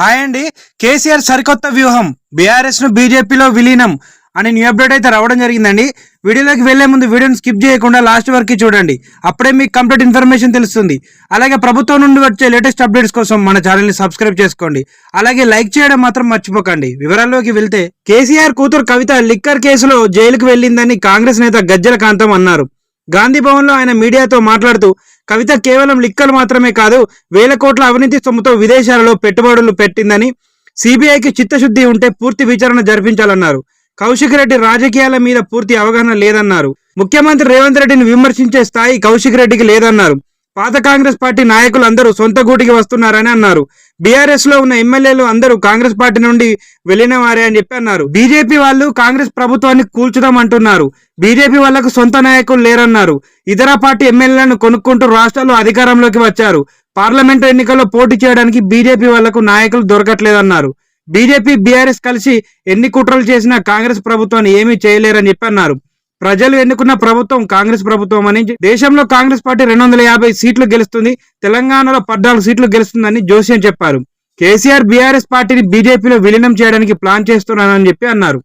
Hi అండి. కేసీఆర్ సరికొత్త వ్యూహం. బీఆర్ఎస్ను బీజేపీలో విలీనం అని న్యూ అప్డేట్ అయితే రావడం జరిగిందండి. వీడియోలోకి వెళ్ళే ముందు వీడియోని స్కిప్ చేయకుండా లాస్ట్ వరకు చూడండి. అప్పుడే మీకు కంప్లీట్ ఇన్ఫర్మేషన్ తెలుస్తుంది. అలాగే ప్రభుత్వం నుండి వచ్చే లేటెస్ట్ అప్డేట్స్ కోసం మన ఛానల్ని సబ్స్క్రైబ్ చేసుకోండి. అలాగే లైక్ చేయడం మాత్రం మర్చిపోకండి. వివరాల్లోకి వెళ్తే కేసీఆర్ కూతురు కవిత లిక్కర్ కేసులో జైలుకు వెళ్ళిందని కాంగ్రెస్ నేత గజ్జల కాంతం అన్నారు. గాంధీ భవన్లో ఆయన మీడియాతో మాట్లాడుతూ కవిత కేవలం లిక్కలు మాత్రమే కాదు వేల కోట్ల అవినీతి సొమ్ముతో విదేశాలలో పెట్టుబడులు పెట్టిందని సిబిఐకి చిత్తశుద్ధి ఉంటే పూర్తి విచారణ జరిపించాలన్నారు. కౌశిక్ రెడ్డి రాజకీయాల మీద పూర్తి అవగాహన లేదన్నారు. ముఖ్యమంత్రి రేవంత్ రెడ్డిని విమర్శించే స్థాయి కౌశిక్ రెడ్డికి లేదన్నారు. పాత కాంగ్రెస్ పార్టీ నాయకులు అందరూ సొంత గూటికి వస్తున్నారని అన్నారు. బీఆర్ఎస్లో ఉన్న ఎమ్మెల్యేలు అందరూ కాంగ్రెస్ పార్టీ నుండి వెళ్ళిన వారే అని చెప్పి అన్నారు. బీజేపీ వాళ్ళు కాంగ్రెస్ ప్రభుత్వాన్ని కూల్చుదాం అంటున్నారు బీజేపీ వాళ్ళకు సొంత నాయకులు లేరన్నారు. ఇతర పార్టీ ఎమ్మెల్యేలను కొనుక్కుంటూ రాష్ట్రాల్లో అధికారంలోకి వచ్చారు. పార్లమెంటు ఎన్నికల్లో పోటీ చేయడానికి బీజేపీ వాళ్ళకు నాయకులు దొరకట్లేదన్నారు. బీజేపీ బీఆర్ఎస్ కలిసి ఎన్ని కుట్రలు చేసినా కాంగ్రెస్ ప్రభుత్వాన్ని ఏమీ చేయలేరని చెప్పి అన్నారు. ప్రజలు ఎన్నుకున్న ప్రభుత్వం కాంగ్రెస్ ప్రభుత్వం అని దేశంలో కాంగ్రెస్ పార్టీ రెండు వందల యాభై సీట్లు గెలుస్తుంది తెలంగాణలో పద్నాలుగు సీట్లు గెలుస్తుందని జోస్యం చెప్పారు. కేసీఆర్ బీఆర్ఎస్ పార్టీని బీజేపీలో విలీనం చేయడానికి ప్లాన్ చేస్తున్నానని చెప్పి అన్నారు.